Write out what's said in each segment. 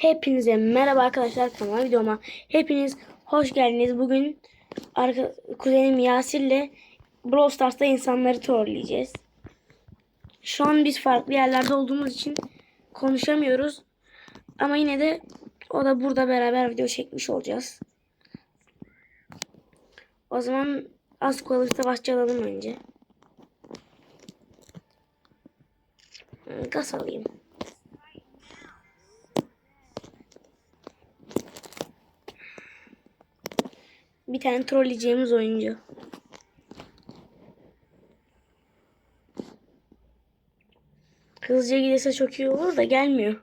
Hepinize merhaba arkadaşlar kanalıma videoma hepiniz hoş geldiniz. Bugün arka, kuzenim Yasir'le Brawl Stars'ta insanları trolleyeceğiz. Şu an biz farklı yerlerde olduğumuz için konuşamıyoruz. Ama yine de o da burada beraber video çekmiş olacağız. O zaman az kalırsa başlayalım önce. Gaz alayım. Bir tane trolleyeceğimiz oyuncu. Hızlıca giderse çok iyi olur da gelmiyor.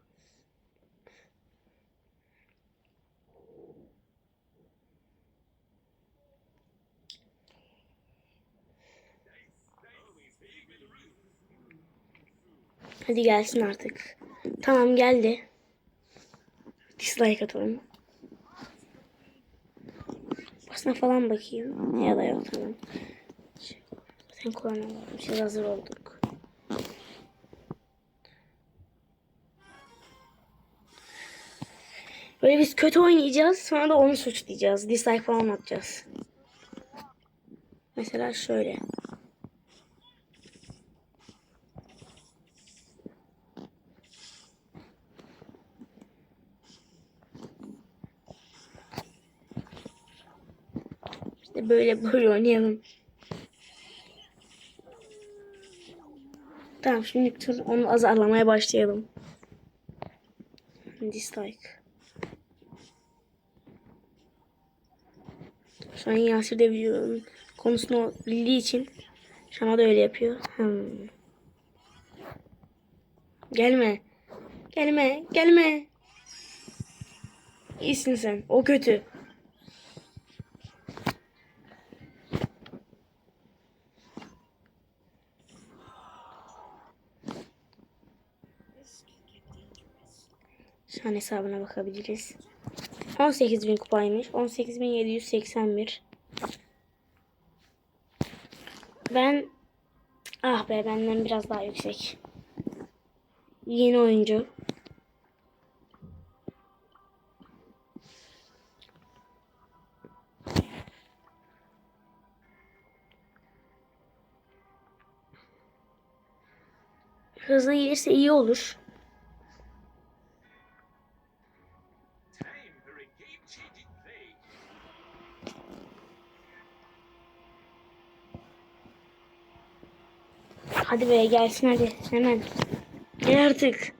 Hadi gelsin artık. Tamam geldi. Dislike atalım. Basına falan bakayım. Ya da yok tamam. Sen varmış. Biz hazır olduk. Böyle biz kötü oynayacağız. Sonra da onu suçlayacağız. Dislike falan atacağız. Mesela şöyle. Böyle böyle oynayalım. Tamam şimdi tur onu azarlamaya başlayalım. Dislike. Şu an Yasir de videonun konusunu bildiği için Şama da öyle yapıyor. Hmm. Gelme. Gelme. Gelme. İyisin sen. O kötü. Şu an hesabına bakabiliriz. 18.000 kupaymış. 18.781. Ben ah be benden biraz daha yüksek. Yeni oyuncu. Hızlı gelirse iyi olur. Hadi be gelsin hadi hemen. Gel artık.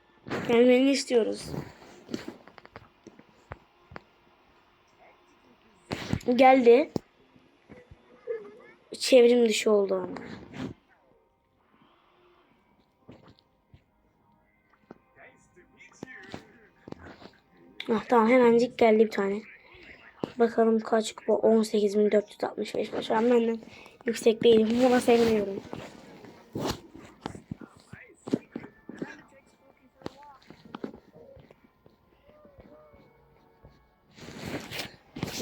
Gelmeni istiyoruz. Geldi. Çevrim dışı oldu ama. Ah tamam hemencik geldi bir tane. Bakalım kaç kupa 18.465 şu an benden yüksek değilim. Buna sevmiyorum.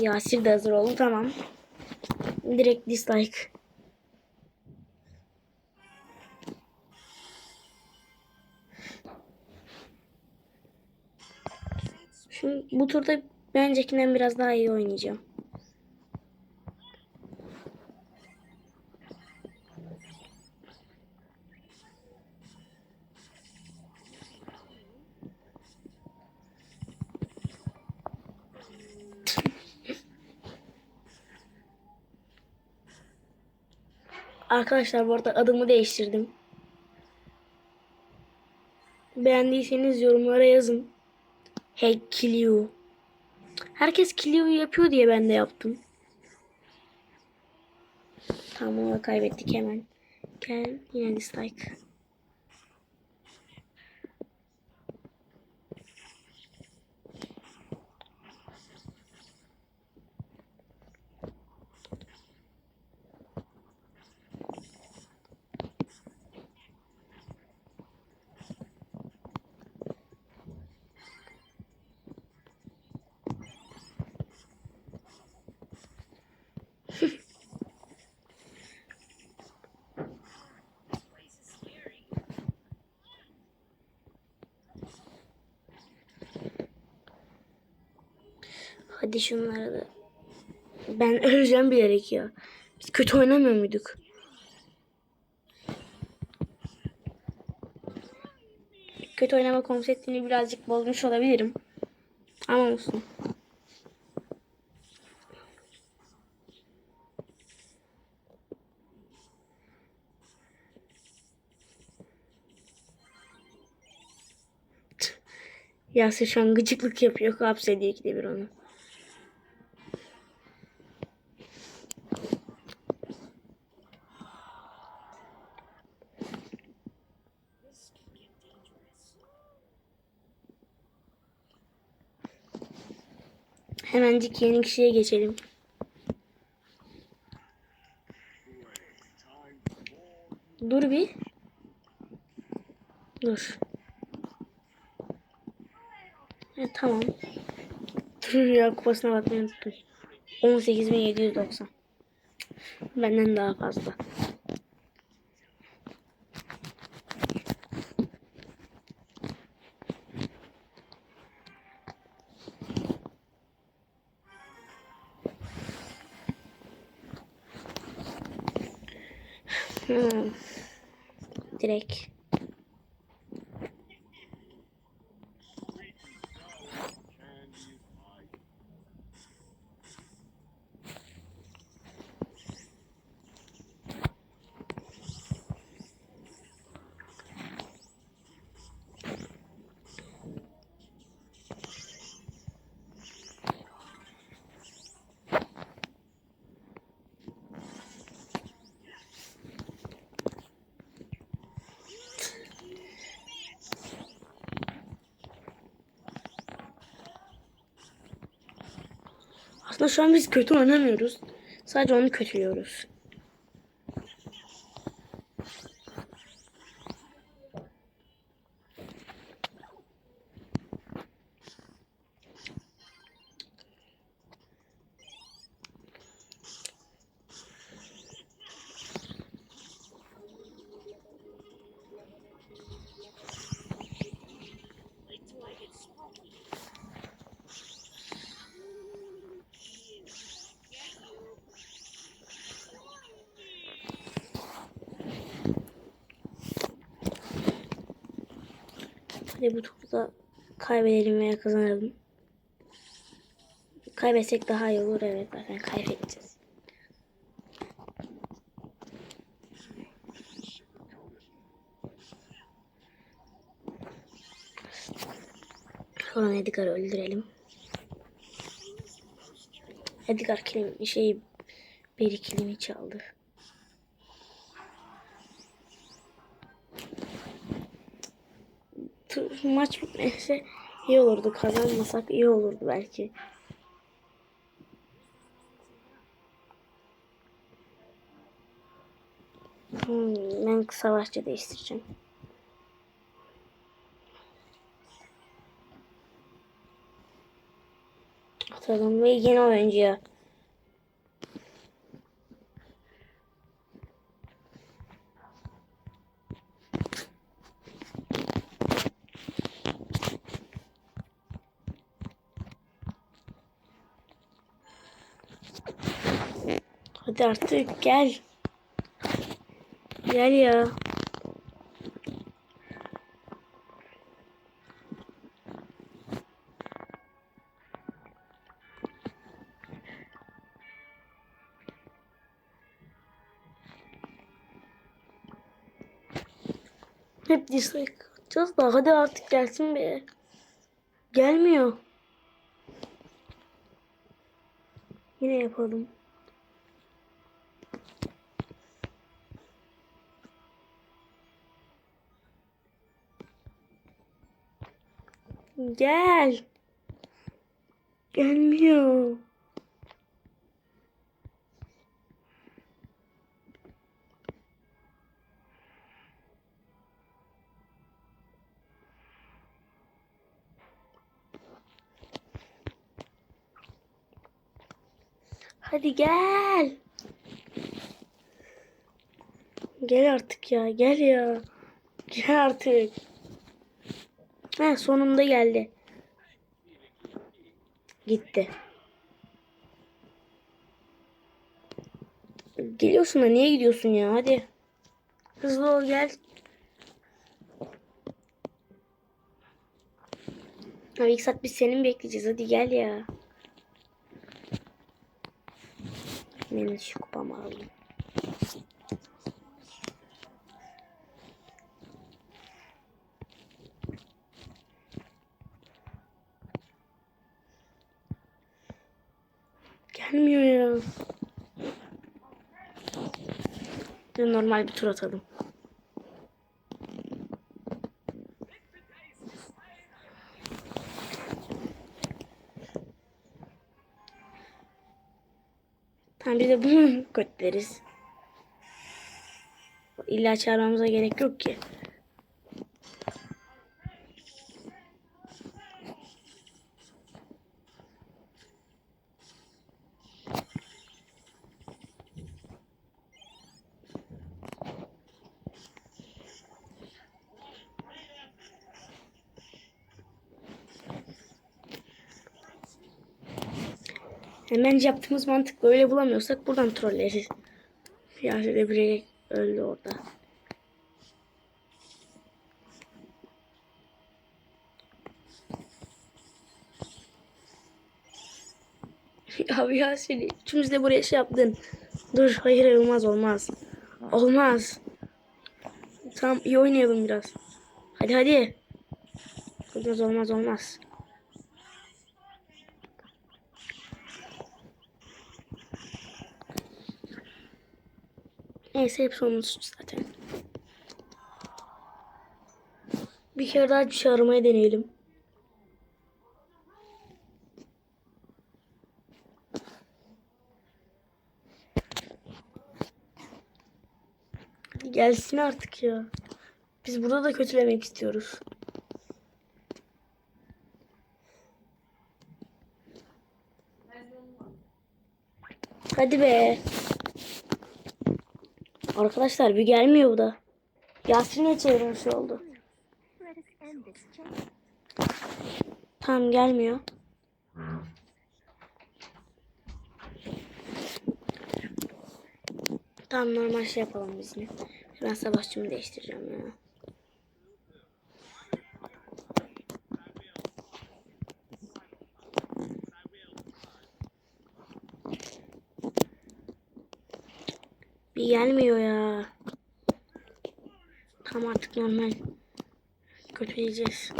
Yasir de hazır oldu tamam. Direkt dislike. Şimdi bu turda ben öncekinden biraz daha iyi oynayacağım. Arkadaşlar bu arada adımı değiştirdim. Beğendiyseniz yorumlara yazın. Hey Killiu. Herkes Killiu yapıyor diye ben de yaptım. Tamam kaybettik hemen. Gel yine dislike. Hadi şunları da. Ben öleceğim bilerek ya. Biz kötü oynamıyor muyduk? Kötü oynama konseptini birazcık bozmuş olabilirim. Ama olsun. Yasir şu an gıcıklık yapıyor. Hapsediyor ikide bir onu. Hemencik yeni kişiye geçelim. Dur bir. Dur. Evet, tamam. Dur ya kupasına bakmayı unuttum. 18.790. Benden daha fazla. Mm. Direkt. Aslında şu an biz kötü oynamıyoruz. Sadece onu kötülüyoruz. Hadi bu turda kaybedelim veya kazanalım. Kaybetsek daha iyi olur. Evet zaten kaybedeceğiz. Sonra Edgar'ı öldürelim. Edgar kilim, şey bir kilimi çaldı. Tu- maç bitmese iyi olurdu. Kazanmasak iyi olurdu belki. Hmm, ben savaşçı değiştireceğim. Atalım ve yeni oyuncuya. Hadi artık gel. Gel ya. Hep dislike atacağız da hadi artık gelsin be. Gelmiyor. Yine yapalım. Gel. Gelmiyor. Hadi gel. Gel artık ya. Gel ya. Gel artık. Heh sonunda geldi. Gitti. Geliyorsun da niye gidiyorsun ya hadi. Hızlı ol gel. Abi ilk saat biz seni mi bekleyeceğiz hadi gel ya. Benim şu kupamı alayım. Bir de normal bir tur atalım. Tamam biz de bunu götleriz. İlla çağırmamıza gerek yok ki. Yani bence yaptığımız mantık böyle bulamıyorsak buradan trolleriz. Fiyat edebilerek öldü orada. Ya seni üçümüz de buraya şey yaptın. Dur hayır olmaz olmaz. Olmaz. Tamam iyi oynayalım biraz. Hadi hadi. Olmaz olmaz olmaz. Neyse hepsi onun suçu zaten. Bir kere daha aramaya deneyelim. Gelsin artık ya. Biz burada da kötülemek istiyoruz. Hadi be. Arkadaşlar bir gelmiyor bu da. Yasin'e çevirmiş oldu. Tamam gelmiyor. Tamam normal şey yapalım biz yine. Ben savaşçımı değiştireceğim ya. Bir gelmiyor ya. Tamam artık normal. Kötüleyeceğiz.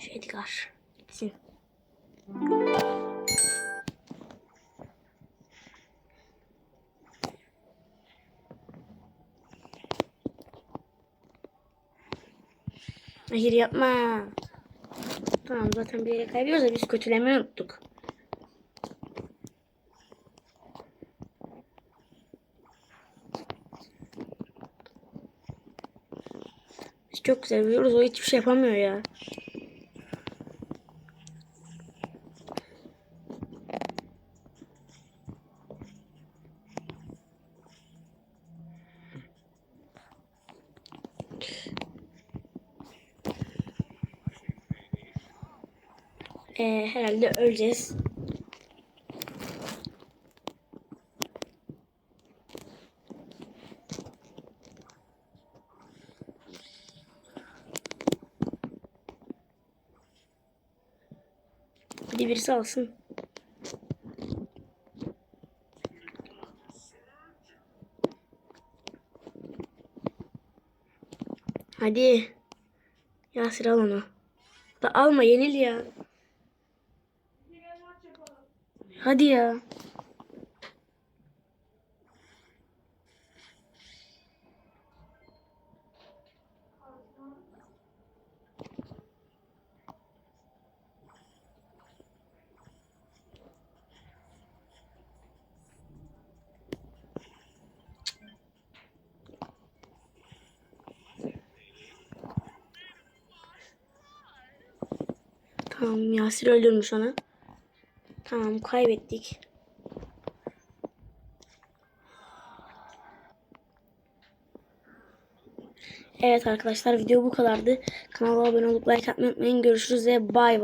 Şu Edgar gitsin. Hayır yapma. Tamam zaten bir yere kaybediyoruz da biz kötülemeyi unuttuk. Biz çok güzel biliyoruz o hiçbir şey yapamıyor ya. Ee, herhalde öleceğiz. Hadi birisi alsın. Hadi. Yasir al onu. Da alma yenil ya. Hadi ya. Tamam Yasir öldürmüş onu. Tamam kaybettik. Evet arkadaşlar video bu kadardı. Kanala abone olup like atmayı unutmayın. Görüşürüz ve bay bay.